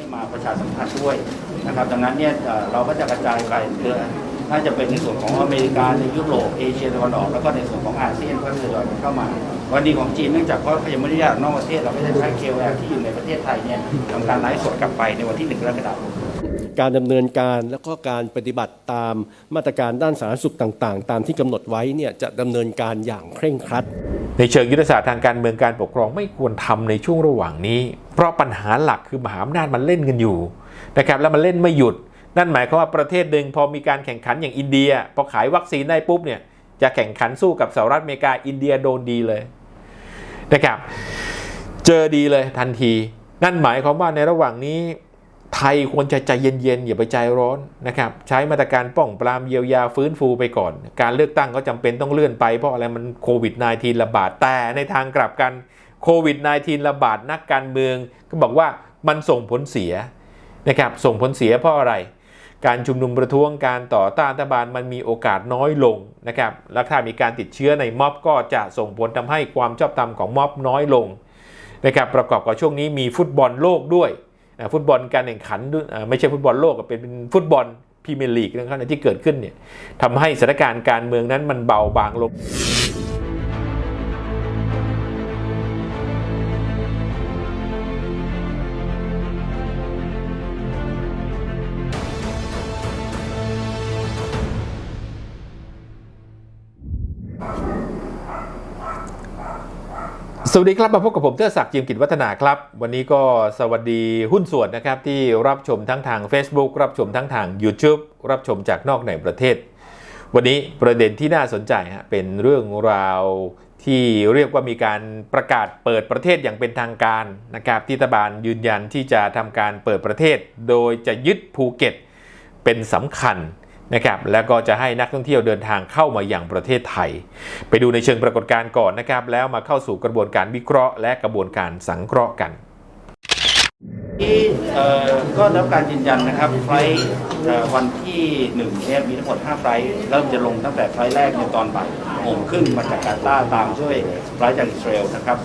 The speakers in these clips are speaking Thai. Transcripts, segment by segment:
ให้มาประชาสัมพันธ์ด้วยนะครับ ดังนั้นเนี่ยเราก็จะกระจายไปเรือน่าจะเป็นในส่วนของอเมริกาในยุโรปเอเชียตะวันออกแล้วก็ในส่วนของอาเซียนก็ทยอยเข้ามา วันดีของจีนเนื่องจากเขายังไม่ได้อนุญากนอกประเทศเราก็จะใช้เคแอที่อยู่ในประเทศไทยเนี่ยทำการไลฟ์สดกลับไปในวันที่หนึ่งกรกฎาคม การดำเนินการแล้วก็การปฏิบัติตามมาตรการด้านสาธารณสุขต่างๆ ตามที่กำหนดไว้เนี่ยจะดำเนินการอย่างเคร่งครัด ในเชิงยุทธศาสตร์ทางการเมืองการปกครองไม่ควรทำในช่วงระหว่างนี้ เพราะปัญหาหลักคือมหาอำนาจมันเล่นกันอยู่นะครับแล้วมันเล่นไม่หยุด นั่นหมายความว่าประเทศหนึ่งพอมีการแข่งขันอย่างอินเดีย พอขายวัคซีนได้ปุ๊บเนี่ยจะแข่งขันสู้กับสหรัฐอเมริกาอินเดียโดนดีเลยนะครับเจอดีเลยทันที นั่นหมายความว่าในระหว่างนี้ ไทยควรจะใจเย็นๆอย่าไปใจร้อนนะครับใช้มาตรการป้องปรามเยียวยาฟื้นฟูไปก่อน การเลือกตั้งก็จำเป็นต้องเลื่อนไปเพราะอะไรมันโควิด -19 ระบาดแต่ในทางกลับกันโควิด -19 ระบาดนักการเมือง ก็บอกว่ามันส่งผลเสียนะครับส่งผลเสียเพราะอะไร การชุมนุมประท้วงการต่อต้านรัฐบาลมันมีโอกาสน้อยลงนะครับและถ้ามีการติดเชื้อในม็อบก็จะส่งผลทำให้ความชอบธรรมของม็อบน้อยลงนะครับประกอบกับช่วงนี้มีฟุตบอลโลกด้วย ฟุตบอลการแข่งขันไม่ใช่ฟุตบอลโลกเป็นเป็นฟุตบอลพรีเมียร์ลีกนะครับที่เกิดขึ้นเนี่ยทำให้สถานการณ์การเมืองนั้นมันเบาบางลง สวัสดีครับ มาพบกับผมเทอศักดิ์จิมกิจวัฒนาครับ วันนี้ก็สวัสดีหุ้นส่วนนะครับ ที่รับชมทั้งทาง Facebook รับชมทั้งทาง YouTube รับชมจากนอกในประเทศ วันนี้ประเด็นที่น่าสนใจฮะเป็นเรื่องราวที่เรียกว่ามีการประกาศเปิดประเทศอย่างเป็นทางการนะครับที่รัฐบาลยืนยันที่จะทำการเปิดประเทศ โดยจะยึดภูเก็ตเป็นสำคัญ นะครับแล้วก็จะให้นักท่องเที่ยวเดินทางเข้ามาอย่างประเทศไทย ไปดูในเชิงปรากฏการณ์ก่อนนะครับแล้วมาเข้าสู่กระบวนการวิเคราะห์ และกระบวนการสังเคราะห์กันที่ก็ได้รับการยืนยันนะครับไฟล์วันที่หนึ่งเนี่ยมีทั้งหมด 5 ไฟล์เริ่มจะลงตั้งแต่ไฟล์แรกในตอนบ่ายโมงครึ่งมาจากการต้าตามด้วยไฟล์จากอิสราเอลนะครับ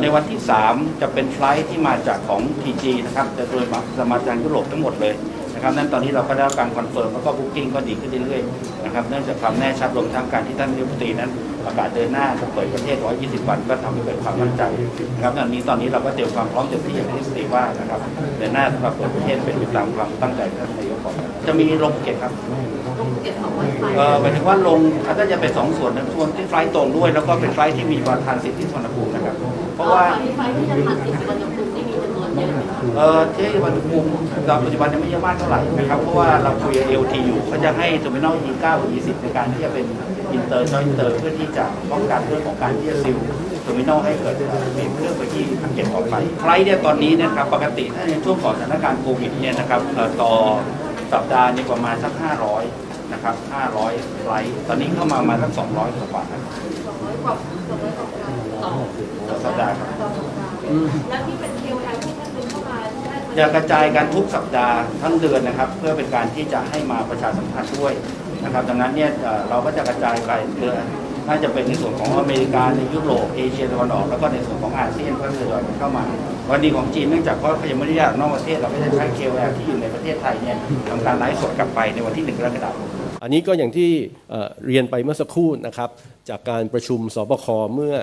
ในวันที่ 3 จะเป็นไฟล์ที่มาจากของ TG นะครับจะโดยสมาจากยุโรปทั้งหมดเลย นะครับนั้นตอนนี้เราก็ได้รับการคอนเฟิร์มแล้วก็บุ๊กิ้งก็ดีขึ้นเรื่อยๆนะครับเนื่องจากความแน่ชัดรวมทั้งการที่ท่านนายกรัฐมนตรีนั้นประกาศเดินหน้าจะเปิดประเทศ 120 วันก็ทำให้เกิดความมั่นใจนะครับตอนนี้ตอนนี้เราก็เตรียมความพร้อมเต็มที่อย่างที่รัฐมนตรีว่านะครับเดินหน้าสำหรับเปิดประเทศเป็นไปตามความตั้งใจของท่านนายกบอกจะมีลงภูเก็ตครับลงภูเก็ตสองวันไฟเออหมายถึงว่าลงถ้าจะเป็นสองส่วนนะส่วนที่ไฟล์ตรงด้วย แล้วก็เป็นไฟล์ที่มีวันทานสิทธิ์ที่สุวรรณภูมินะครับ เพราะว่าไฟที่จะผ่านสิบวันยภูมิที่มีจำนวน เยอะไหมคะเออที่สุวรรณภูมิตอนปัจจุบันยังไม่เยอะมากเท่าไหร่นะครับเพราะว่าเราคุยเอลทีอยู่เขาจะให้เทอร์มินอล E9 หรือ E10 ในการที่จะเป็นอินเตอร์จอยอินเตอร์เพื่อที่จะป้องกันเรื่องของการที่จะซิลเทอร์มินอลให้เกิดมีเครื่องไปที่ภูเก็ตออกไปไฟล์เนี่ยตอนนี้เนยนะครับปกติถ้าในช่วงก่อนสถานการณ์โควิดเนี่ยนะครับเอ่อต่อสัปดาห์เนี่ยประมาณสัก 500 นะครับ 500 ไฟล์ตอนนี้เข้ามามาสัก 200 กว่าๆสองร้อยกว่าสองร้อยกว่าต่อต่อสัปดาห์ครับต่อสัปดาห์แล้วที่เป็น KOL ที่ท่านดึงเข้ามาได้ จะกระจายกันทุกสัปดาห์ทั้งเดือนนะครับ เพื่อเป็นการที่จะให้มาประชาสัมพันธ์ด้วยนะครับ ดังนั้นเนี่ยเราก็จะกระจายไปเรือน่าจะเป็นในส่วนของอเมริกาในยุโรปเอเชียตะวันออกแล้วก็ในส่วนของอาเซียนก็ทยอยเข้ามาวันดีของจีนเนื่องจากเขายังไม่ได้อนุญาตนอกประเทศเราก็จะใช้เคแอที่อยู่ในประเทศไทยเนี่ยทำการไลฟ์สดกลับไปในวันที่หนึ่งกรกฎาคมอันนี้ก็อย่างที่เรียนไปเมื่อสักครู่นะครับ จากการประชุมสบคเมื่อ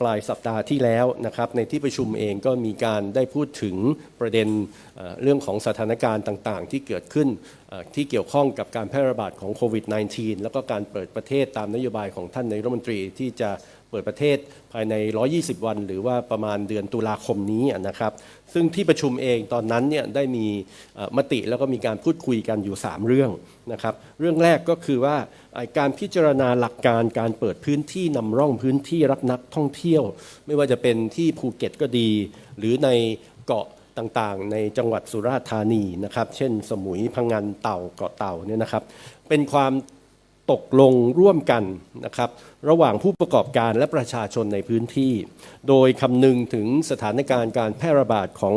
ปลายสัปดาห์ที่แล้วนะครับในที่ประชุมเองก็มีการได้พูดถึงประเด็นเรื่องของสถานการณ์ต่างๆ ที่เกิดขึ้นที่เกี่ยวข้องกับการแพร่ระบาดของโควิด -19 แล้วก็การเปิดประเทศตามนโยบายของท่านนายกรัฐมนตรีที่จะ เปิดประเทศภายใน 120 วัน หรือว่าประมาณเดือนตุลาคมนี้นะครับ ซึ่งที่ประชุมเองตอนนั้นเนี่ยได้มีมติแล้วก็มีการพูดคุยกันอยู่ 3 เรื่องนะครับ เรื่องแรกก็คือว่าการพิจารณาหลักการการเปิดพื้นที่นำร่องพื้นที่รับนักท่องเที่ยว ไม่ว่าจะเป็นที่ภูเก็ตก็ดี หรือในเกาะต่างๆ ในจังหวัดสุราษฎร์ธานีนะครับ เช่น สมุยพังงานเต่าเกาะเต่าเนี่ยนะครับ เป็นความ ตกลงร่วมกันนะครับระหว่างผู้ประกอบการและประชาชนในพื้นที่ โดยคำนึงถึงสถานการณ์การแพร่ระบาดของ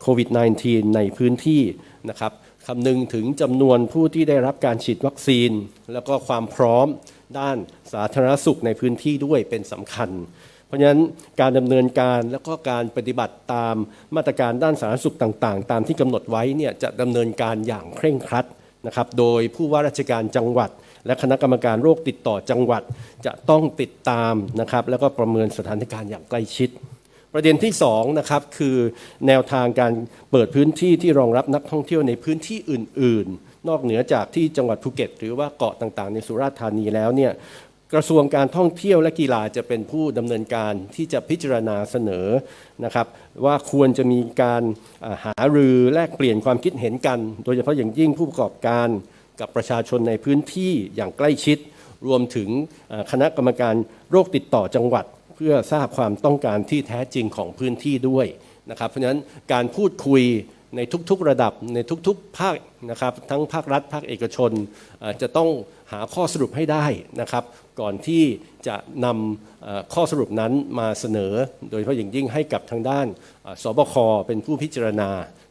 โควิด -19 ในพื้นที่นะครับคำนึงถึงจำนวนผู้ที่ได้รับการฉีดวัคซีน แล้วก็ความพร้อมด้านสาธารณสุขในพื้นที่ด้วยเป็นสำคัญ เพราะราะฉะนั้นการดำเนินการแล้วก็การปฏิบัติตามมาตรการด้านสาธารณสุขต่าง ๆ ตามที่กำหนดไว้เนี่ยจะดำเนินการอย่างเคร่งครัดนะครับ โดยผู้ว่าราชการจังหวัด และคณะกรรมการโรคติดต่อจังหวัดจะต้องติดตามนะครับ แล้วก็ประเมินสถานการณ์อย่างใกล้ชิด ประเด็นที่2นะครับคือแนวทางการเปิดพื้นที่ที่รองรับนักท่องเที่ยวในพื้นที่อื่น ๆ นอกเหนือจากที่จังหวัดภูเก็ต หรือว่าเกาะต่างๆ ในสุราษฎร์ธานีแล้วเนี่ยกระทรวงการท่องเที่ยวและกีฬาจะเป็นผู้ดำเนินการที่จะพิจารณาเสนอนะครับ ว่าควรจะมีการหารือแลกเปลี่ยนความคิดเห็นกัน โดยเฉพาะอย่างยิ่งผู้ประกอบการ กับประชาชนในพื้นที่อย่างใกล้ชิด รวมถึงคณะกรรมการโรคติดต่อจังหวัด เพื่อทราบความต้องการที่แท้จริงของพื้นที่ด้วยนะครับ เพราะฉะนั้นการพูดคุยในทุกๆระดับในทุกๆภาคนะครับทั้งภาครัฐภาคเอกชนจะต้องหาข้อสรุปให้ได้นะครับ ก่อนที่จะนำข้อสรุปนั้นมาเสนอ โดยเฉพาะอย่างยิ่งให้กับทางด้านสบคเป็นผู้พิจารณา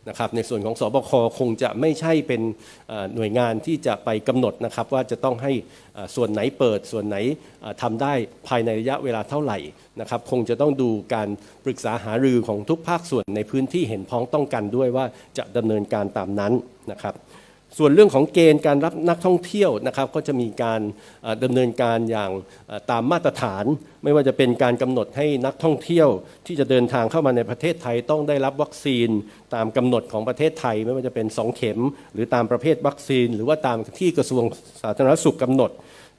นะครับในส่วนของสบคคงจะไม่ใช่เป็นหน่วยงานที่จะไปกำหนดนะครับว่าจะต้องให้ส่วนไหนเปิดส่วนไหนเอ่อทำได้ภายในระยะเวลาเท่าไหร่นะครับคงจะต้องดูการปรึกษาหารือของทุกภาคส่วนในพื้นที่เห็นพ้องต้องกันด้วยว่าจะดำเนินการตามนั้นนะครับ ส่วนเรื่องของเกณฑ์การรับนักท่องเที่ยวนะครับก็จะมีการเอ่อดำเนินการอย่างตามมาตรฐาน ไม่ว่าจะเป็นการกำหนดให้นักท่องเที่ยว ที่จะเดินทางเข้ามาในประเทศไทยต้องได้รับวัคซีน ตามกำหนดของประเทศไทย ไม่ว่าจะเป็น 2 เข็ม หรือตามประเภทวัคซีน หรือว่าตามที่กระทรวงสาธารณสุขกำหนด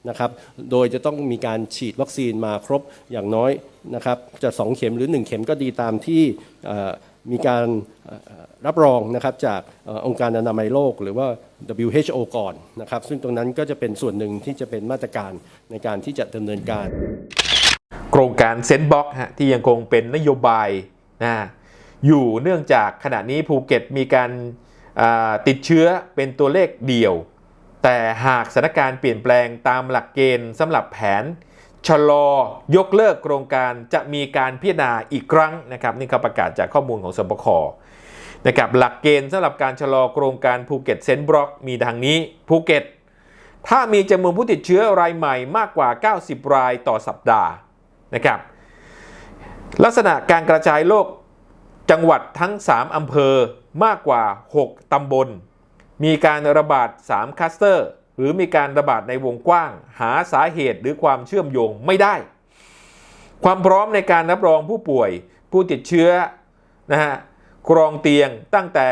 นะครับ โดยจะต้องมีการฉีดวัคซีนมาครบอย่างน้อยนะครับจะ 2 เข็มหรือ 1 เข็มก็ดีตามที่ มีการรับรองนะครับจากอองค์การอนามัยโลก หรือว่า WHO ก่อนนะครับ ซึ่งตรงนั้นก็จะเป็นส่วนหนึ่งที่จะเป็นมาตรการในการที่จะดำเนินการ โครงการเซ็นบ็อกฮะที่ยังคงเป็นนโยบายนะอยู่เนื่องจากขณะนี้ภูเก็ตมีการติดเชื้อเป็นตัวเลขเดี่ยว แต่หากสถานการณ์เปลี่ยนแปลงตามหลักเกณฑ์สำหรับแผน ชะลอยกเลิกโครงการจะมีการพิจารณาอีกครั้งนะครับนี่เขาประกาศจากข้อมูลของสบคนะครับหลักเกณฑ์สำหรับการชะลอโครงการภูเก็ตเซนบล็อกมีดังนี้ภูเก็ต ถ้ามีจำนวนผู้ติดเชื้อรายใหม่มากกว่า 90 รายต่อสัปดาห์นะครับลักษณะการกระจายโรคจังหวัดทั้ง 3 อำเภอมากกว่า 6 ตำบล มีการระบาด 3 คลัสเตอร์ หรือมีการระบาดในวงกว้าง หาสาเหตุหรือความเชื่อมโยงไม่ได้ ความพร้อมในการรับรองผู้ป่วย ผู้ติดเชื้อนะฮะกรองเตียงตั้งแต่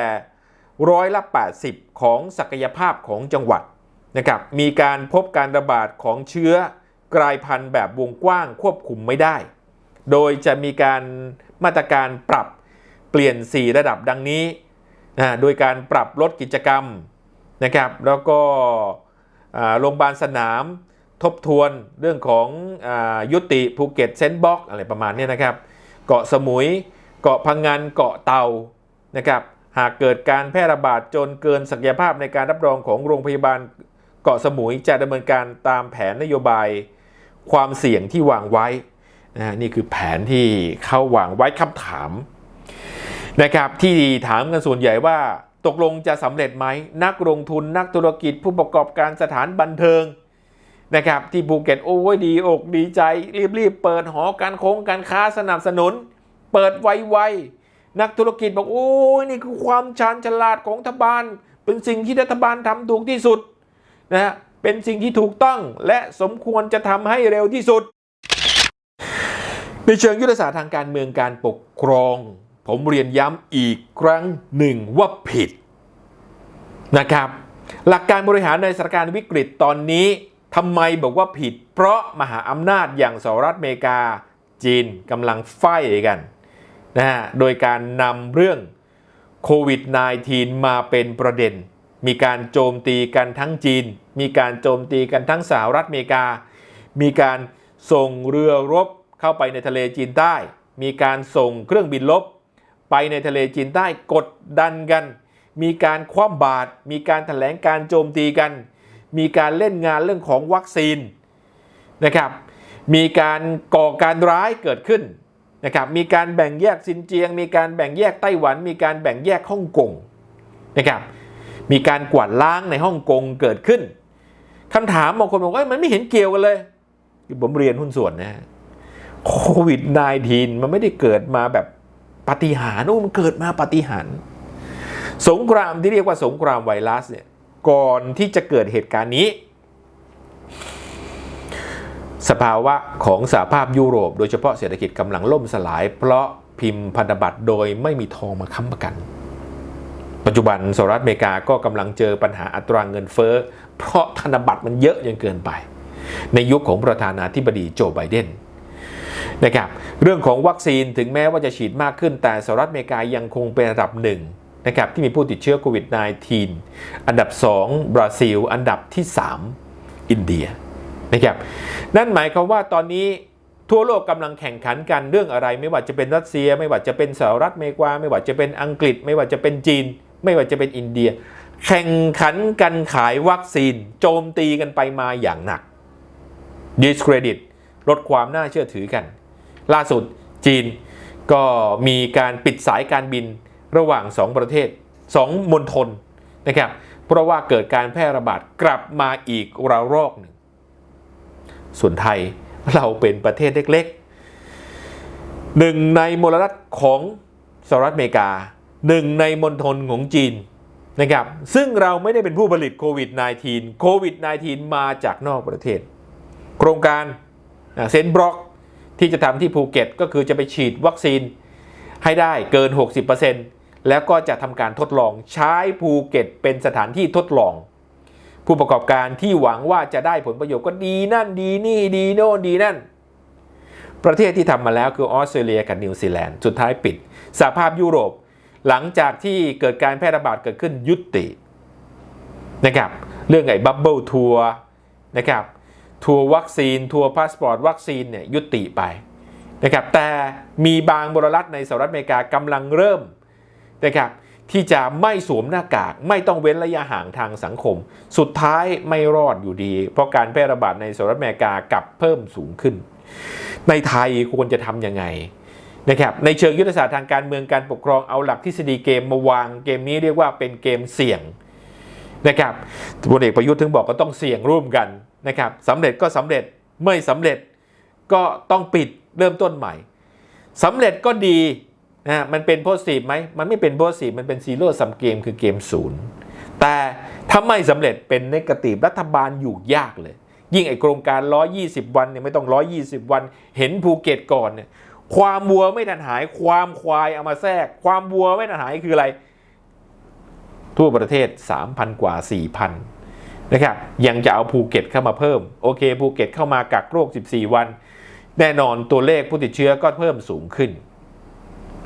ร้อยละ 80 ของศักยภาพของจังหวัดนะครับมีการพบการระบาดของเชื้อกลายพันธุ์แบบวงกว้างควบคุมไม่ได้ โดยจะมีการมาตรการปรับเปลี่ยน 4 ระดับดังนี้นะโดยการปรับลดกิจกรรมนะครับแล้วก็ โรงพยาบาลสนามทบทวนเรื่องของอยุติภูเก็ตเซนต์บ็อกอะไรประมาณนี้นะครับ เกาะสมุย เกาะพังงานเกาะเตานะครับหากเกิดการแพร่ระบาดจนเกินศักยภาพในการรับรองของโรงพยาบาลเกาะสมุยจะดำเนินการตามแผนนโยบายความเสี่ยงที่วางไว้นะฮะนี่คือแผนที่เขาวางไว้คำถามนะครับที่ถามกันส่วนใหญ่ว่า ตกลงจะสำเร็จไหมนักลงทุนนักธุรกิจผู้ประกอบการสถานบันเทิงนะครับที่ภูเก็ตโอ้ยดีอกดีใจ รีบๆ เปิดหอการค้งการค้าสนับสนุน เปิดไวๆ นักธุรกิจบอกโอ้ยนี่คือความชาญฉลาดของรัฐบาล เป็นสิ่งที่รัฐบาลทำถูกที่สุดนะฮะเป็นสิ่งที่ถูกต้องและสมควรจะทำให้เร็วที่สุด ในเชิงยุทธศาสตร์ทางการเมืองการปกครอง ผมเรียนย้ำอีกครั้งหนึ่งว่าผิดนะครับ หลักการบริหารในสถานการณ์วิกฤตตอนนี้ทำไมบอกว่าผิด เพราะมหาอำนาจอย่างสหรัฐอเมริกา จีนกำลังไฟกันนะฮะโดยการนำเรื่องโควิด -19 มาเป็นประเด็น มีการโจมตีกันทั้งจีน มีการโจมตีกันทั้งสหรัฐอเมริกา มีการส่งเรือรบเข้าไปในทะเลจีนใต้ มีการส่งเครื่องบินลบ ไปในทะเลจีนใต้กดดันกัน มีการคว่ำบาตรมีการแถลงการโจมตีกัน มีการเล่นงานเรื่องของวัคซีนนะครับ มีการก่อการร้ายเกิดขึ้นนะครับ มีการแบ่งแยกซินเจียง มีการแบ่งแยกไต้หวัน มีการแบ่งแยกฮ่องกงนะครับ มีการกวาดล้างในฮ่องกงเกิดขึ้นคำถามบางคนบอกว่ามันไม่เห็นเกี่ยวกันเลยผมเรียนหุ้นส่วนนะฮะโควิด -19 มันไม่ได้เกิดมาแบบ ปฏิหารโอ้มันเกิดมาปฏิหาร สงครามที่เรียกว่าสงครามไวรัสเนี่ยก่อนที่จะเกิดเหตุการณ์นี้ สภาวะของสหภาพยุโรป โดยเฉพาะเศรษฐกิจกำลังล่มสลาย เพราะพิมพ์พันธบัตรโดยไม่มีทองมาค้ำประกัน ปัจจุบันสหรัฐอเมริกาก็กำลังเจอปัญหาอัตรางเงินเฟ้อ เพราะธนบัตรมันเยอะจนเกินไป ในยุคของประธานาธิบดีโจไบเดน นะครับเรื่องของวัคซีนถึงแม้ว่าจะฉีดมากขึ้น แต่สหรัฐอเมริกายังคงเป็นอันดับหนึ่งนะครับที่มีผู้ติดเชื้อโควิด -19 อันดับ 2 บราซิล อันดับที่ 3 อินเดียนะครับนั่นหมายความว่าตอนนี้ทั่วโลกกำลังแข่งขันกันเรื่องอะไร ไม่ว่าจะเป็นรัสเซีย ไม่ว่าจะเป็นสหรัฐอเมริกาไม่ว่าจะเป็นอังกฤษ ไม่ว่าจะเป็นจีน ไม่ว่าจะเป็นอินเดีย แข่งขันกันขายวัคซีน โจมตีกันไปมาอย่างหนัก discredit ลดความน่าเชื่อถือกัน ล่าสุดจีนก็มีการปิดสายการบินระหว่าง 2 ประเทศ 2มณฑลนะครับ เพราะว่าเกิดการแพร่ระบาดกลับมาอีกระลอกหนึ่ง ส่วนไทยเราเป็นประเทศเล็กๆหนึ่งในมลรัฐของสหรัฐอเมริกาหนึ่งในมณฑลของจีนนะครับซึ่งเราไม่ได้เป็นผู้ผลิตโควิด -19 โควิด -19 มาจากนอกประเทศ โครงการเซนบล็อก ที่จะทำที่ภูเก็ตก็คือจะไปฉีดวัคซีนให้ได้เกิน 60%แล้วก็จะทำการทดลองใช้ภูเก็ตเป็นสถานที่ทดลอง ผู้ประกอบการที่หวังว่าจะได้ผลประโยชน์ก็ดีนั่นดีนี่ดีโน่นดีนั่น ประเทศที่ทำมาแล้วคือออสเตรเลียกับนิวซีแลนด์สุดท้ายปิดสหภาพยุโรปหลังจากที่เกิดการแพร่ระบาดเกิดขึ้นยุตินะครับเรื่องไอ้บับเบิลทัวร์นะครับ ทัวร์วัคซีน ทัวร์พาสปอร์ตวัคซีนเนี่ยยุติไปนะครับแต่มีบางบรรัฐในสหรัฐอเมริกากำลังเริ่มนะครับที่จะไม่สวมหน้ากากไม่ต้องเว้นระยะห่างทางสังคม สุดท้ายไม่รอดอยู่ดี เพราะการแพร่ระบาดในสหรัฐอเมริกากลับเพิ่มสูงขึ้น ในไทยควรจะทำยังไงนะครับในเชิงยุทธศาสตร์ทางการเมืองการปกครองเอาหลักทฤษฎีเกมมาวางเกมนี้เรียกว่าเป็นเกมเสี่ยงนะครับพลเอกประยุทธ์ถึงบอกก็ต้องเสี่ยงร่วมกัน นะครับสำเร็จก็สำเร็จไม่สำเร็จก็ต้องปิดเริ่มต้นใหม่สำเร็จก็ดีนะมันเป็นโพสิทีฟไหมมันไม่เป็นโพสิทีฟมันเป็นซีโร่ซัมเกมคือเกมศูนย์แต่ถ้าไม่สำเร็จเป็นนกาทีฟรัฐบาลอยู่ยากเลย ยิ่งไอโครงการ 120 วันเนี่ยไม่ต้อง 120 วัน เห็นภูเก็ตก่อนเนี่ยความวัวไม่ทันหายความควายเอามาแทรก ความวัวไม่ทันหายคืออะไร ทั่วประเทศ 3,000 กว่า 4,000 นะครับยังจะเอาภูเก็ตเข้ามาเพิ่ม โอเคภูเก็ตเข้ามากักโรค 14 วัน แน่นอนตัวเลขผู้ติดเชื้อก็เพิ่มสูงขึ้น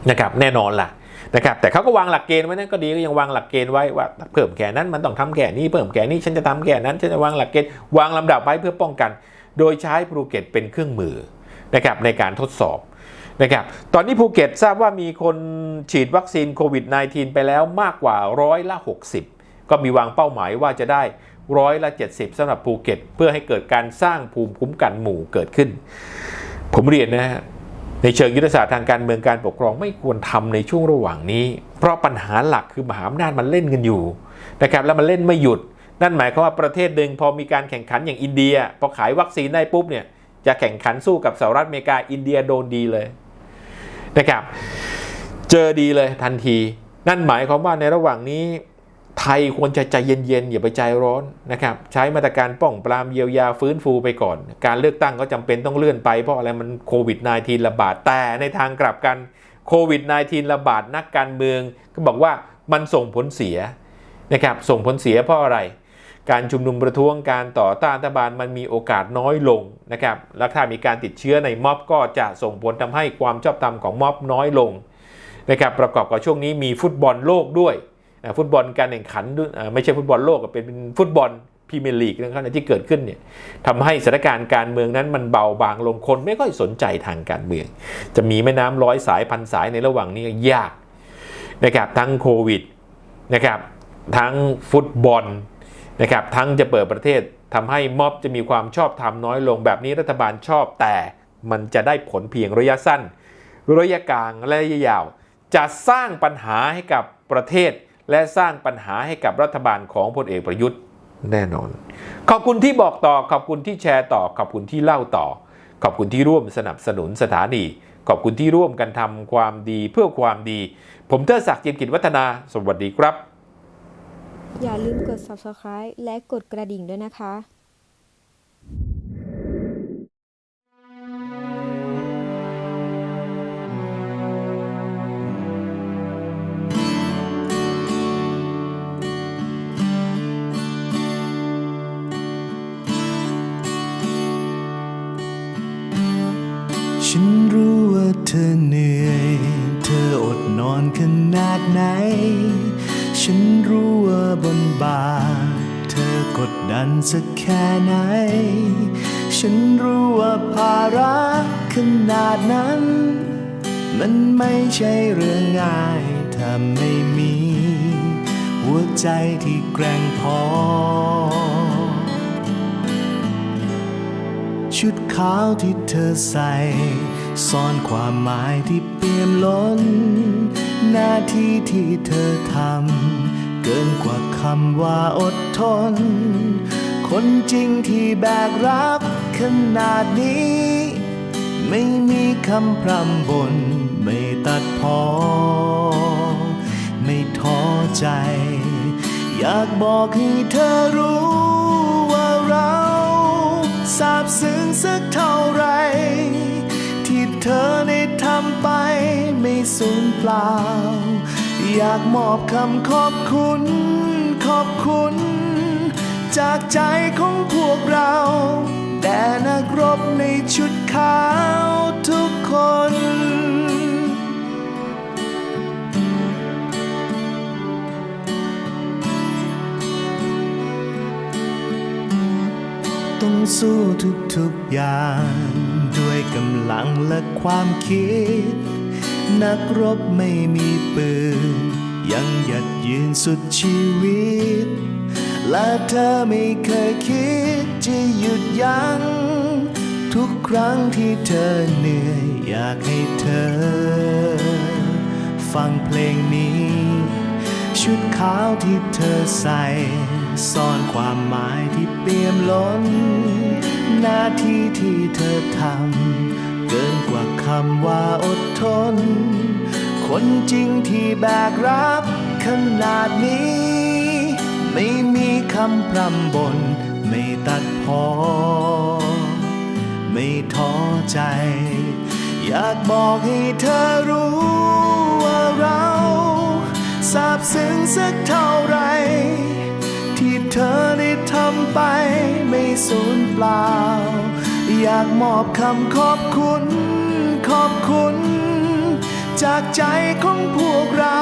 นะครับแน่นอนล่ะนะครับแต่เขาก็วางหลักเกณฑ์ไว้นั่นก็ดีก็ยังวางหลักเกณฑ์ไว้ว่าเพิ่มแก่นั้นมันต้องทำแก่นี้เพิ่มแก่นี้ฉันจะทำแก่นั้นฉันจะวางหลักเกณฑ์วางลำดับไว้เพื่อป้องกัน โดยใช้ภูเก็ตเป็นเครื่องมือนะครับในการทดสอบนะครับตอนนี้ภูเก็ตทราบว่ามีคนฉีดวัคซีนโควิด -19 ไปแล้วมากกว่าร้อยละ 60 ก็มีวางเป้าหมายว่าจะได้ ร้อยละ 70สำหรับภูเก็ต เพื่อให้เกิดการสร้างภูมิคุ้มกันหมู่เกิดขึ้น ผมเรียนนะฮะในเชิงยุทธศาสตร์ทางการเมืองการปกครองไม่ควรทำในช่วงระหว่างนี้ เพราะปัญหาหลักคือมหาอำนาจมันเล่นกันอยู่นะครับแล้วมันเล่นไม่หยุด นั่นหมายความว่าประเทศหนึ่งพอมีการแข่งขันอย่างอินเดีย พอขายวัคซีนได้ปุ๊บเนี่ยจะแข่งขันสู้กับสหรัฐอเมริกาอินเดียโดนดีเลยนะครับเจอดีเลยทันที นั่นหมายความว่าในระหว่างนี้ ไทยควรจะใจเย็นๆอย่าไปใจร้อนนะครับใช้มาตรการป้องปรามเยียวยาฟื้นฟูไปก่อน การเลือกตั้งก็จำเป็นต้องเลื่อนไปเพราะอะไรมันโควิด -19 ระบาดแต่ในทางกลับกันโควิด -19 ระบาดนักการเมือง ก็บอกว่ามันส่งผลเสียนะครับส่งผลเสียเพราะอะไร การชุมนุมประท้วงการต่อต้านรัฐบาลมันมีโอกาสน้อยลงนะครับแล้วถ้ามีการติดเชื้อในม็อบก็จะส่งผลทำให้ความชอบธรรมของม็อบน้อยลงนะครับประกอบกับช่วงนี้มีฟุตบอลโลกด้วย ฟุตบอลการแข่งขันไม่ใช่ฟุตบอลโลกเป็นฟุตบอลพรีเมียร์ลีกนะครับที่เกิดขึ้นเนี่ยทำให้สถานการณ์การเมืองนั้นมันเบาบางลงคนไม่ค่อยสนใจทางการเมือง จะมีแม่น้ำร้อยสายพันสายในระหว่างนี้ยากนะครับทั้งโควิดนะครับทั้งฟุตบอลนะครับทั้งจะเปิดประเทศทำให้ม็อบจะมีความชอบธรรมน้อยลงแบบนี้รัฐบาลชอบแต่มันจะได้ผลเพียงระยะสั้น ระยะกลางและระยะยาว จะสร้างปัญหาให้กับประเทศ และสร้างปัญหาให้กับรัฐบาลของพลเอกประยุทธ์แน่นอน ขอบคุณที่บอกต่อ ขอบคุณที่แชร์ต่อ ขอบคุณที่เล่าต่อ ขอบคุณที่ร่วมสนับสนุนสถานี ขอบคุณที่ร่วมกันทำความดีเพื่อความดี ผมเทอศักดิ์เจียมกิจวัฒนา สวัสดีครับ อย่าลืมกด subscribe และกดกระดิ่งด้วยนะคะ นาดนั้น มันไม่ใช่เรื่องง่ายถ้าไม่มี หัวใจที่แกร่งพอ ชุดขาวที่เธอใส่ซ่อนความหมายที่เปี่ยมล้น หน้าที่ที่เธอทำเกินกว่าคำว่าอดทน คนจริงที่แบกรับขนาดนี้ ไม่มีคำพร่ำบน ไม่ตัดพอ ไม่ท้อใจ อยากบอกให้เธอรู้ว่าเราซาบซึ้งสักเท่าไร ที่เธอได้ทำไปไม่สูญเปล่า อยากมอบคำขอบคุณ ขอบคุณ จากใจของพวกเรา แด่นักรบในชุดขาวทุกคน ต้องสู้ทุกๆอย่าง ด้วยกำลังและความคิด นักรบไม่มีปืน ยังหยัดยืนสุดชีวิต และเธอไม่เคยคิดจะหยุดยัง้งทุกครั้งที่เธอเหนื่อยอยากให้เธอ ฟังเพลงนี้ ชุดขาวที่เธอใส่ซ่อนความหมายที่เปี่ยมล้น หน้าที่ที่เธอทำเกินกว่าคำว่าอดทน คนจริงที่แบกรับขนาดนี้ ไม่มีคำพร่ำบน ไม่ตัดพอ ไม่ท้อใจ อยากบอกให้เธอรู้ว่าเราซาบซึ้งสักเท่าไร ที่เธอได้ทำไปไม่สูญเปล่า อยากมอบคำขอบคุณ ขอบคุณ จากใจของพวกเรา